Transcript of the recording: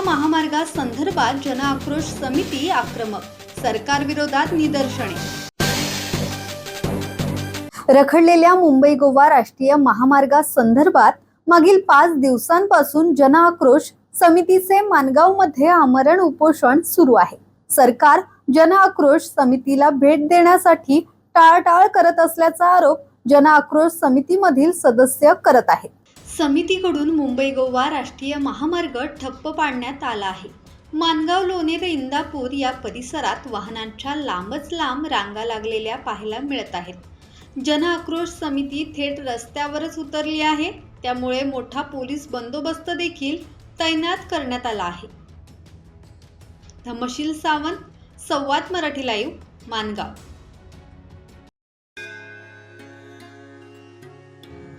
जन जनआक्रोश समिती आक्रमक. सरकारविरोधात निदर्शने. रखडलेल्या मुंबई गोवा राष्ट्रीय महामार्गा संदर्भात मागील पाच दिवसांपासून जनआक्रोश समितीचे मानगावमध्ये आमरण उपोषण सुरू आहे. सरकार जनआक्रोश समितीला भेट देण्यासाठी टाळटाळ करत असल्याचा आरोप जनआक्रोश समितीमधील सदस्य करत आहेत. समितीकडून मुंबई गोवा राष्ट्रीय महामार्ग ठप्प पाडण्यात आला आहे. मानगाव लोणेर इंदापूर या परिसरात वाहनांच्या लांबच लांब रांगा लागलेल्या पाहायला मिळत आहेत. जनआक्रोश समिती थेट रस्त्यावरच उतरली आहे. त्यामुळे मोठा पोलीस बंदोबस्त देखील तैनात करण्यात आला आहे. धमशील सावंत संवाद मराठी लाईव्ह मानगाव.